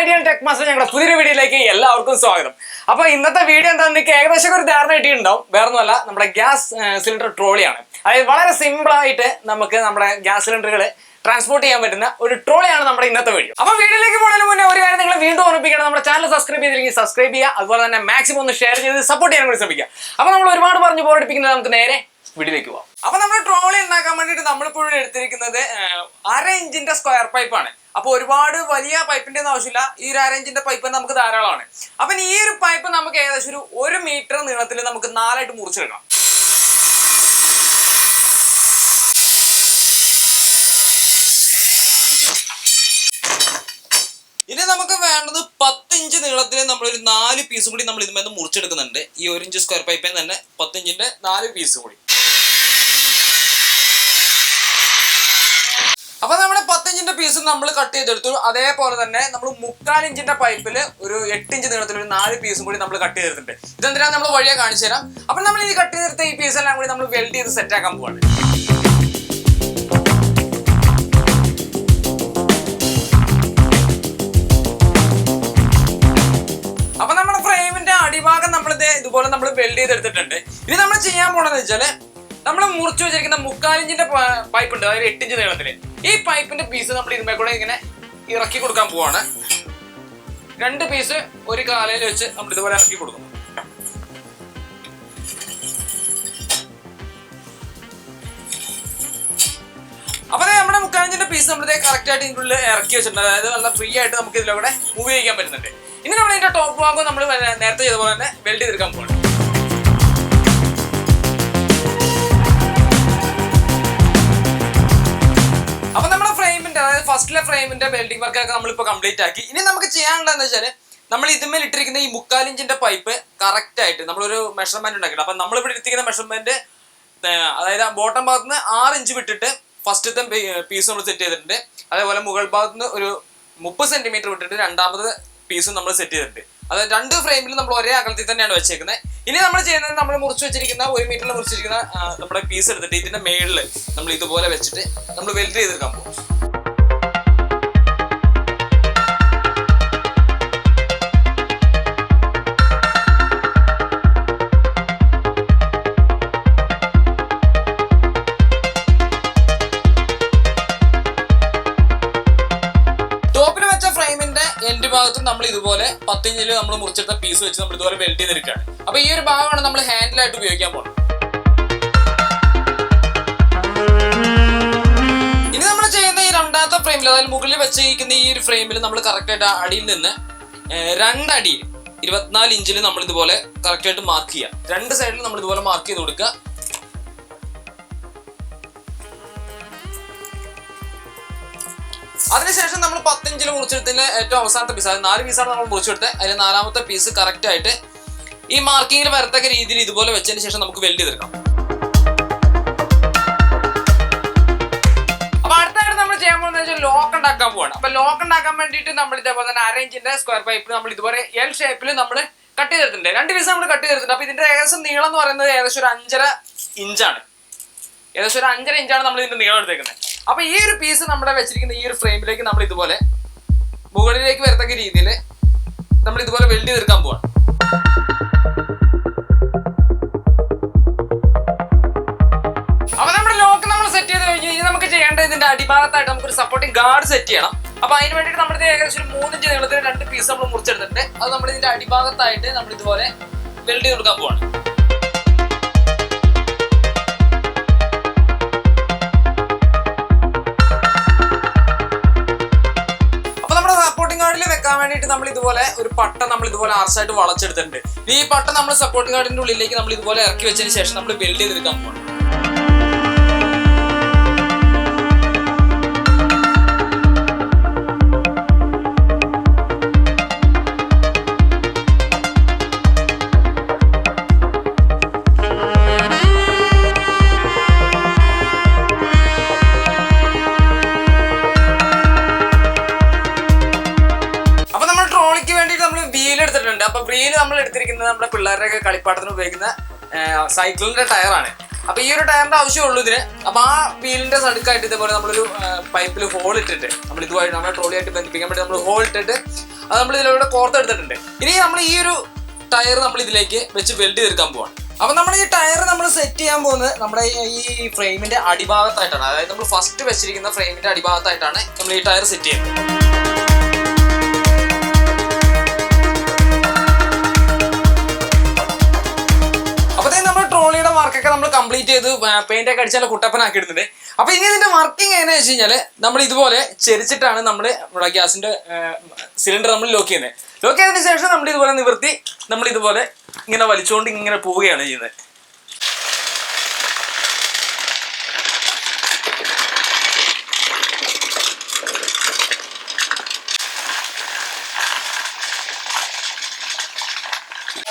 Ideal tech master ഞങ്ങളുടെ പുതിയൊരു വീഡിയോയിലേക്ക് എല്ലാവർക്കും സ്വാഗതം. അപ്പൊ ഇന്നത്തെ വീഡിയോ എന്താ നിങ്ങൾക്ക് ഏകദേശം ഒരു ധാരണ കിട്ടിയിട്ടുണ്ടാവും. വേറെ ഒന്നുമല്ല നമ്മുടെ ഗ്യാസ് സിലിണ്ടർ ട്രോളിയാണ്. അതായത് വളരെ സിമ്പിൾ ആയിട്ട് നമുക്ക് നമ്മുടെ ഗ്യാസ് സിലിണ്ടറുകൾ ട്രാൻസ്പോർട്ട് ചെയ്യാൻ പറ്റുന്ന ഒരു ട്രോളിയാണ് നമ്മുടെ ഇന്നത്തെ വീഡിയോ. അപ്പൊ വീഡിയോയിലേക്ക് പോകുന്നതിന് മുന്നേ ഒരു കാര്യം നിങ്ങൾ വീണ്ടും ഓർമ്മിപ്പിക്കണം. നമ്മുടെ ചാനൽ സബ്സ്ക്രൈബ് ചെയ്തില്ലെങ്കിൽ സബ്സ്ക്രൈബ് ചെയ്യുക. അതുപോലെ തന്നെ മാക്സിമം ഒന്ന് ഷെയർ ചെയ്ത് സപ്പോർട്ട് ചെയ്യാൻ കൂടി ശ്രമിക്കുക. അപ്പൊ നമ്മൾ ഒരുപാട് പറഞ്ഞു പോരടിപ്പിക്കുന്നത് നമുക്ക് നേരെ പോവാം. അപ്പൊ നമ്മൾ ട്രോളി ഉണ്ടാക്കാൻ വേണ്ടിയിട്ട് നമ്മളിപ്പോഴും എടുത്തിരിക്കുന്നത് അര ഇഞ്ചിന്റെ സ്ക്വയർ പൈപ്പാണ് അപ്പൊ ഒരുപാട് വലിയ പൈപ്പിന്റെ ഒന്നും ആവശ്യമില്ല. ഈ ഒരു അര ഇഞ്ചിന്റെ പൈപ്പ് നമുക്ക് ധാരാളമാണ്. അപ്പൊ ഈ ഒരു പൈപ്പ് നമുക്ക് ഏകദേശം ഒരു ഒരു മീറ്റർ നീളത്തിൽ നമുക്ക് നാലായിട്ട് മുറിച്ചെടുക്കാം. ഇനി നമുക്ക് വേണ്ടത് പത്ത് ഇഞ്ച് നീളത്തിൽ നമ്മളൊരു നാല് പീസും കൂടി നമ്മൾ ഇതുമെന്ന് മുറിച്ചെടുക്കുന്നുണ്ട്. ഈ ഒരു ഇഞ്ച് സ്ക്വയർ പൈപ്പിൽ തന്നെ പത്തിഞ്ചിന്റെ നാല് പീസ് കൂടി. അപ്പൊ നമ്മുടെ പത്തിഞ്ചിന്റെ പീസ് നമ്മൾ കട്ട് ചെയ്തെടുത്തു. അതേപോലെ തന്നെ നമ്മൾ മുക്കാൽ ഇഞ്ചിന്റെ പൈപ്പിൽ ഒരു എട്ട് ഇഞ്ച് നീളത്തിൽ ഒരു നാല് പീസും കൂടി നമ്മൾ കട്ട് ചെയ്തിട്ടുണ്ട്. ഇതെന്തിനാ നമ്മൾ വഴിയെ കാണിച്ചു തരാം. അപ്പൊ നമ്മൾ ഈ കട്ട് ചെയ്തെടുത്ത ഈ പീസ് എല്ലാം കൂടി നമ്മൾ വെൽഡ് ചെയ്ത് സെറ്റ് ആക്കാൻ പോവാണ്. അപ്പൊ നമ്മുടെ ഫ്രെയിമിന്റെ അടിഭാഗം നമ്മൾ ഇതുപോലെ നമ്മൾ വെൽഡ് ചെയ്തെടുത്തിട്ടുണ്ട്. ഇനി നമ്മൾ ചെയ്യാൻ പോണെന്ന് വെച്ചാൽ നമ്മൾ മുറിച്ചു വെച്ചിരിക്കുന്ന മുക്കാലിഞ്ചിന്റെ പൈപ്പ് ഉണ്ട്. അതായത് എട്ടിഞ്ച് നീളത്തിൽ. ഈ പൈപ്പിന്റെ പീസ് നമ്മൾ ഇരുമ്പ കൂടെ ഇങ്ങനെ ഇറക്കി കൊടുക്കാൻ പോവാണ്. രണ്ട് പീസ് ഒരു കാലയിൽ വെച്ച് നമ്മൾ ഇതുപോലെ ഇറക്കി കൊടുക്കും. അപ്പൊ നമ്മുടെ മുക്കാലിഞ്ചിന്റെ പീസ് നമ്മൾ കറക്റ്റ് ആയിട്ട് ഇതിനുള്ളിൽ ഇറക്കി വെച്ചിട്ടുണ്ട്. അതായത് നല്ല ഫ്രീ ആയിട്ട് നമുക്ക് ഇതിലൂടെ മൂവ് ചെയ്യാൻ പറ്റുന്നുണ്ട്. ഇനി നമ്മൾ ഇതിന്റെ ടോപ്പ് ഭാഗം നമ്മൾ നേരത്തെ ചെയ്ത പോലെ തന്നെ വെൽഡ് ചെയ്തെടുക്കാൻ പോകണം അപ്പൊ നമ്മുടെ ഫ്രെയിമിന്റെ അതായത് ഫസ്റ്റിലെ ഫ്രെയിമിന്റെ ബിൽഡിംഗ് വർക്ക് ഒക്കെ നമ്മളിപ്പോ കംപ്ലീറ്റ് ആക്കി. ഇനി നമുക്ക് ചെയ്യാനുള്ളതെന്ന് വെച്ചാൽ നമ്മൾ ഇതുമേൽ ഇട്ടിരിക്കുന്ന ഈ മുക്കാലിഞ്ചിന്റെ പൈപ്പ് കറക്റ്റ് ആയിട്ട് നമ്മളൊരു മെഷർമെന്റ് ഉണ്ടാക്കിയിട്ട് അപ്പൊ നമ്മളിവിടെ ഇട്ടിരിക്കുന്ന മെഷർമെന്റ് അതായത് ബോട്ടം ഭാഗത്ത് നിന്ന് ആറ് ഇഞ്ച് വിട്ടിട്ട് ഫസ്റ്റത്തെ പീസ് നമ്മൾ സെറ്റ് ചെയ്തിട്ടുണ്ട്. അതേപോലെ മുകൾ ഭാഗത്ത് നിന്ന് ഒരു മുപ്പത് സെന്റിമീറ്റർ വിട്ടിട്ട് രണ്ടാമത് പീസും നമ്മൾ സെറ്റ് ചെയ്തിട്ടുണ്ട്. അത് രണ്ട് ഫ്രെയിമിൽ നമ്മൾ ഒരേ അകലത്തിൽ തന്നെയാണ് വെച്ചേക്കുന്നത്. ഇനി നമ്മൾ ചെയ്യുന്നത് നമ്മൾ മുറിച്ച് വെച്ചിരിക്കുന്ന ഒരു മീറ്ററിൽ മുറിച്ചിരിക്കുന്ന നമ്മുടെ പീസ് എടുത്തിട്ട് ഇതിന്റെ മേളിൽ നമ്മൾ ഇതുപോലെ വെച്ചിട്ട് നമ്മൾ വെൽഡ് ചെയ്തെടുക്കാൻ പോകും ഫ്രെയിമിന്റെ എൻഡ് ഭാഗത്തും നമ്മൾ ഇതുപോലെ പത്തിഞ്ചിൽ നമ്മൾ മുറിച്ചെടുത്ത പീസ് വെച്ച് നമ്മൾ ഇതുപോലെ വെൽഡ് ചെയ്തെടുക്കുകയാണ് അപ്പൊ ഈ ഒരു ഭാഗമാണ് നമ്മൾ ഹാൻഡിലായിട്ട് ഉപയോഗിക്കാൻ പോകുന്നത്. ഇനി നമ്മൾ ചെയ്യുന്ന രണ്ടാമത്തെ ഫ്രെയിമിൽ അതായത് മുകളിൽ വെച്ചിരിക്കുന്ന ഈ ഒരു ഫ്രെയിമിൽ നമ്മൾ കറക്റ്റ് ആയിട്ട് അടിയിൽ നിന്ന് രണ്ടടിയിൽ ഇരുപത്തിനാല് ഇഞ്ചിൽ നമ്മൾ ഇതുപോലെ കറക്റ്റ് ആയിട്ട് മാർക്ക് ചെയ്യുക രണ്ട് സൈഡിൽ നമ്മൾ ഇതുപോലെ മാർക്ക് ചെയ്ത് കൊടുക്കുക. അതിനുശേഷം നമ്മൾ പത്തഞ്ചിൽ മുറിച്ചെടുത്തതിന്റെ ഏറ്റവും അവസാനത്തെ പീസ് അതായത് നാല് പീസാണ് നമ്മൾ മുറിച്ചെടുത്തത്. അതിൽ നാലാമത്തെ പീസ് കറക്റ്റ് ആയിട്ട് ഈ മാർക്കിങ്ങിൽ വരത്തക്ക രീതിയിൽ ഇതുപോലെ വെച്ചതിന് ശേഷം നമുക്ക് വെൽഡ് ചെയ്തെടുക്കാം. ചെയ്യാൻ പോകുന്നത് ലോക്ക് ഉണ്ടാക്കാൻ പോവാണ്. അപ്പൊ ലോക്ക് ഉണ്ടാക്കാൻ വേണ്ടിയിട്ട് നമ്മൾ ഇതേപോലെ തന്നെ അര ഇഞ്ചിന്റെ സ്ക്വയർ പൈപ്പ് നമ്മൾ ഇതുപോലെ എൽ ഷേപ്പിൽ നമ്മൾ കട്ട് ചെയ്തിട്ടുണ്ട് രണ്ട് പീസ് നമ്മൾ കട്ട് ചെയ്തിട്ടുണ്ട് അപ്പൊ ഇതിന്റെ ഏകദേശം നീളം എന്ന് പറയുന്നത് ഏകദേശം ഒരു അഞ്ചര ഇഞ്ചാണ് ഏകദേശം ഒരു അഞ്ചര ഇഞ്ചാണ് നമ്മൾ ഇതിന്റെ നീളം എടുത്തേക്കുന്നത്. അപ്പൊ ഈ ഒരു പീസ് നമ്മുടെ വെച്ചിരിക്കുന്ന ഈ ഒരു ഫ്രെയിമിലേക്ക് നമ്മൾ ഇതുപോലെ മുകളിലേക്ക് വരത്തക്ക രീതിയിൽ നമ്മൾ ഇതുപോലെ വെൽഡ് തീർക്കാൻ പോവാണ്. അപ്പൊ നമ്മുടെ ലോക്ക് നമ്മൾ സെറ്റ് ചെയ്ത് കഴിഞ്ഞു ഇനി നമുക്ക് ചെയ്യേണ്ടത് ഇതിന്റെ അടിഭാഗത്തായിട്ട് നമുക്ക് ഒരു സപ്പോർട്ടിംഗ് ഗാർഡ് സെറ്റ് ചെയ്യണം. അപ്പൊ അതിന് വേണ്ടിയിട്ട് നമ്മൾ ഏകദേശം ഒരു മൂന്നിഞ്ച് നീളത്തിൽ രണ്ട് പീസ് നമ്മൾ മുറിച്ചെടുത്തിട്ടുണ്ട്. അത് നമ്മൾ ഇതിന്റെ അടിഭാഗത്തായിട്ട് നമ്മൾ ഇതുപോലെ വെൽഡ് ചെയ്ത് കൊടുക്കാൻ പോവാണ്. സപ്പോർട്ടിംഗ് വേണ്ടിട്ട് നമ്മൾ ഇതുപോലെ ഒരു പട്ട നമ്മൾ ഇതുപോലെ ആർച്ചായിട്ട് വളച്ചെടുത്തിട്ടുണ്ട്. ഈ പട്ട നമ്മൾ സപ്പോർട്ട് കാർഡിന്റെ ഉള്ളിലേക്ക് നമ്മൾ ഇതുപോലെ ഇറക്കി വെച്ചതിന് ശേഷം നമ്മൾ ബിൽഡ് ചെയ്തെടുക്കാൻ പോകണം വീൽ നമ്മൾ എടുത്തിരിക്കുന്നത് നമ്മുടെ പിള്ളേരുടെയൊക്കെ കളിപ്പാട്ടത്തിന് ഉപയോഗിക്കുന്ന സൈക്കിളിന്റെ ടയറാണ്. അപ്പൊ ഈ ഒരു ടയറിന്റെ ആവശ്യമുള്ളൂ ഇതിന്. അപ്പൊ ആ വീലിന്റെ സടുക്കായിട്ട് ഇതേപോലെ നമ്മളൊരു പൈപ്പിൽ ഹോൾ ഇട്ടിട്ട് നമ്മൾ ഇതുമായിട്ട് നമ്മുടെ ട്രോളിയായിട്ട് ബന്ധിപ്പിക്കാൻ വേണ്ടി നമ്മൾ ഹോൾ ഇട്ടിട്ട് അത് നമ്മൾ ഇതിലൂടെ കോർത്തെടുത്തിട്ടുണ്ട് ഇനി നമ്മൾ ഈ ഒരു ടയർ നമ്മൾ ഇതിലേക്ക് വെച്ച് വെൽഡ് തീർക്കാൻ പോവാണ്. അപ്പൊ നമ്മൾ ഈ ടയർ നമ്മൾ സെറ്റ് ചെയ്യാൻ പോകുന്നത് നമ്മുടെ ഈ ഫ്രെയിമിന്റെ അടിഭാഗത്തായിട്ടാണ്. അതായത് നമ്മൾ ഫസ്റ്റ് വെച്ചിരിക്കുന്ന ഫ്രെയിമിന്റെ അടിഭാഗത്തായിട്ടാണ് നമ്മൾ ഈ ടയർ സെറ്റ് ചെയ്യുന്നത്. വർക്കൊക്കെ നമ്മൾ കംപ്ലീറ്റ് ചെയ്ത് പെയിന്റ് ഒക്കെ അടിച്ചാൽ കുട്ടപ്പനാക്കി ഇടുന്നുണ്ട് അപ്പൊ ഇനി ഇതിന്റെ വർക്കിംഗ് എങ്ങനെ വെച്ച് കഴിഞ്ഞാൽ നമ്മൾ ഇതുപോലെ ചെരിച്ചിട്ടാണ് നമ്മൾ നമ്മുടെ ഗ്യാസിന്റെ സിലിണ്ടർ നമ്മൾ ലോക്ക് ചെയ്യുന്നത്. ലോക്ക് ചെയ്തതിന് ശേഷം നമ്മൾ ഇതുപോലെ നിവർത്തി നമ്മൾ ഇതുപോലെ ഇങ്ങനെ വലിച്ചുകൊണ്ട് ഇങ്ങനെ പോവുകയാണ് ചെയ്യുന്നത്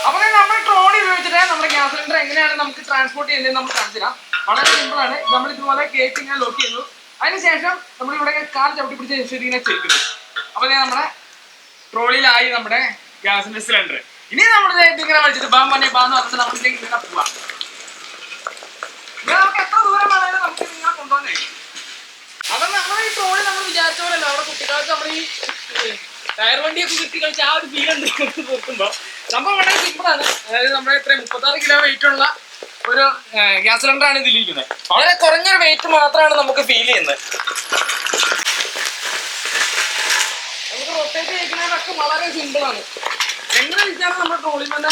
അപ്പൊ നമ്മൾ ട്രോളി നമ്മുടെ ഗ്യാസ് സിലിണ്ടർ എങ്ങനെയാണ് നമുക്ക് ട്രാൻസ്പോർട്ട് ചെയ്യുന്നത് നമുക്ക് കാണിച്ചു തരാം വളരെ സിമ്പിൾ ആണ്. നമ്മൾ ഇതുപോലെ കേക്ക് ലോക്ക് ചെയ്യുന്നു. അതിനുശേഷം നമ്മൾ ഇവിടെ കാർ ചവിട്ടി പിടിച്ച ശേഷം ഇങ്ങനെ ചെരിക്കുന്നു അപ്പൊ ദേ നമ്മുടെ ട്രോളിയിലായി നമ്മുടെ ഗ്യാസിന്റെ സിലിണ്ടർ. ഇനി നമ്മൾ ഇങ്ങനെ വലിച്ചിട്ട് ബാം പറഞ്ഞ ബാന്ന് പറഞ്ഞിട്ട് നമ്മൾ ഇങ്ങനെ പോവാം. നമുക്ക് എത്ര ദൂരം വേണമെങ്കിലും നമുക്ക് ഇങ്ങനെ കൊണ്ടുപോകാൻ കഴിയും. അപ്പൊ നമ്മൾ ഈ ട്രോളി നമ്മൾ വിചാരിച്ച പോലെയല്ല. അവിടെ കുട്ടികൾക്ക് നമ്മൾ ഈ ടയർ വണ്ടിയൊക്കെ കിട്ടി ആ ഒരു ഫീൽ ഉണ്ട് നോക്കുമ്പോ സംഭവം വളരെ സിമ്പിൾ ആണ്. അതായത് നമ്മുടെ ഇത്രയും മുപ്പത്താറ് കിലോ വെയിറ്റ് ഉള്ള ഒരു ഗ്യാസ് സിലിണ്ടർ ആണ് ഇതിലിരിക്കുന്നത്. വളരെ കുറഞ്ഞൊരു വെയിറ്റ് മാത്രമാണ് നമുക്ക് ഫീൽ ചെയ്യുന്നത്. നമുക്ക് റൊട്ടേറ്റ് ചെയ്യിക്കുന്നതൊക്കെ വളരെ സിമ്പിൾ ആണ്. എങ്ങനെ വെച്ചാലും നമ്മുടെ ട്രോളിൽ തന്നെ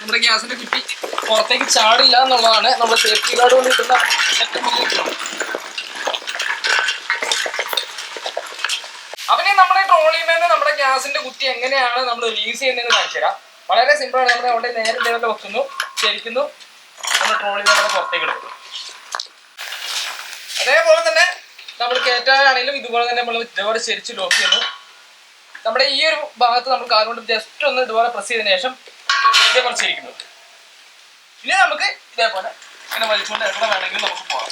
നമ്മുടെ ഗ്യാസിന്റെ കുറ്റി പുറത്തേക്ക് ചാടില്ല എന്നുള്ളതാണ് നമ്മുടെ സേഫ്റ്റി ഗാർഡ് കൊണ്ട് കിട്ടുന്ന ഏറ്റവും വലിയ അവനെ നമ്മുടെ ട്രോളിൽ നിന്ന് നമ്മുടെ ഗ്യാസിന്റെ കുറ്റി എങ്ങനെയാണ് നമ്മൾ റിലീസ് ചെയ്യുന്നതെന്ന് കാണിച്ചു തരാം വളരെ സിമ്പിൾ ആണ്. നമ്മൾ അവിടെ നേരെ ലെവലിൽ വെക്കുന്നു. ശരിക്കുന്നു. നമ്മൾ ട്രോളിൽ നമ്മൾ പുറത്തേക്ക് എടുക്കുന്നു. അതേപോലെ തന്നെ നമ്മൾ കയറ്റാനാണെങ്കിലും ഇതുപോലെ തന്നെ നമ്മൾ ഇതുപോലെ ശരിച്ച് ലോക്ക് ചെയ്യുന്നു. നമ്മുടെ ഈ ഒരു ഭാഗത്ത് നമ്മൾ കാർ കൊണ്ട് ജസ്റ്റ് ഒന്ന് ഇതുപോലെ പ്രസ് ചെയ്തതിനു ശേഷം ഇതേപോലെ ശരിക്കുന്നു. ഇനി നമുക്ക് ഇതേപോലെ ഇങ്ങനെ വലിച്ചുകൊണ്ട് എവിടെ വേണമെങ്കിലും നമുക്ക് പോകാം.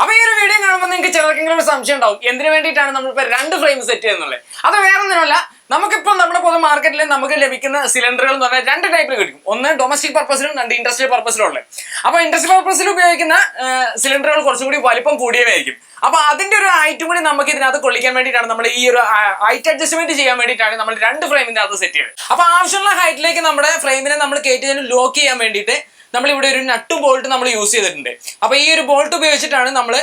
അപ്പൊ ഈ ഒരു വീഡിയോ കാണുമ്പോൾ നിങ്ങൾക്ക് ചിലർക്കെങ്കിലും ഒരു സംശയം ഉണ്ടാവും. എന്തിനു വേണ്ടിയിട്ടാണ് നമ്മളിപ്പോ രണ്ട് ഫ്രെയിം സെറ്റ് ചെയ്യുന്നുള്ളത് അത് വേറെ ഒന്നിനല്ല നമുക്കിപ്പോൾ നമ്മുടെ പൊതു മാർക്കറ്റിൽ നമുക്ക് ലഭിക്കുന്ന സിലിണ്ടറുകൾ എന്ന് പറഞ്ഞാൽ രണ്ട് ടൈപ്പിൽ കിട്ടും. ഒന്ന് ഡൊമസ്റ്റിക് പർപ്പസിലും രണ്ട് ഇൻഡസ്ട്രിയൽ പർപ്പസിലും ഉള്ളത്. അപ്പൊ ഇൻഡസ്ട്രിയൽ പർപ്പസിൽ ഉപയോഗിക്കുന്ന സിലിണ്ടറുകൾ കുറച്ചും കൂടി വലിപ്പം കൂടിയവയായിരിക്കും. അപ്പൊ അതിന്റെ ഒരു ഹൈറ്റും കൂടി നമുക്ക് ഇതിനകത്ത് കൊള്ളിക്കാൻ വേണ്ടിയിട്ടാണ് നമ്മൾ ഈ ഒരു ഹൈറ്റ് അഡ്ജസ്റ്റ്മെന്റ് ചെയ്യാൻ വേണ്ടിയിട്ടാണ് നമ്മൾ രണ്ട് ഫ്രെയിമിന്റെ അകത്ത് സെറ്റ് ചെയ്തത് അപ്പൊ ആവശ്യമുള്ള ഹൈറ്റിലേക്ക് നമ്മുടെ ഫ്രെയിമിനെ നമ്മൾ കയറ്റി ലോക്ക് ചെയ്യാൻ വേണ്ടിയിട്ട് നമ്മൾ ഇവിടെ ഒരു നട്ടും ബോൾട്ട് നമ്മൾ യൂസ് ചെയ്തിട്ടുണ്ട്. അപ്പോൾ ഈ ഒരു ബോൾട്ട് ഉപയോഗിച്ചിട്ടാണ് നമ്മൾ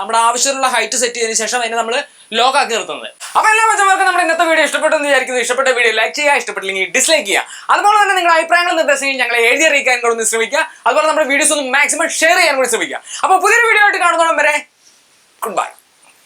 നമ്മുടെ ആവശ്യമുള്ള ഹൈറ്റ് സെറ്റ് ചെയ്തതിന് ശേഷം അതിനെ നമ്മൾ ലോക്ക് ആക്കി നിർത്തുന്നത്. അപ്പോൾ എല്ലാ മച്ചന്മാർക്കും നമ്മുടെ ഇന്നത്തെ വീഡിയോ ഇഷ്ടപ്പെട്ടെന്ന് വിചാരിക്കുന്നു. ഇഷ്ടപ്പെട്ട വീഡിയോ ലൈക്ക് ചെയ്യുക ഇഷ്ടപ്പെട്ടില്ലെങ്കിൽ ഡിസ്ലൈക്ക് ചെയ്യുക. അതുപോലെ തന്നെ നിങ്ങളുടെ അഭിപ്രായങ്ങൾ നിർദ്ദേശങ്ങൾ ഞങ്ങളെ എഴുതി അറിയിക്കാൻ കൂടെ ശ്രമിക്കുക. അതുപോലെ നമ്മുടെ വീഡിയോസ് ഒന്ന് മാക്സിമം ഷെയർ ചെയ്യാൻ കൂടി ശ്രമിക്കുക. അപ്പൊ പുതിയൊരു വീഡിയോ ആയിട്ട് കാണുന്നോളം വരെ ഗുഡ് ബൈ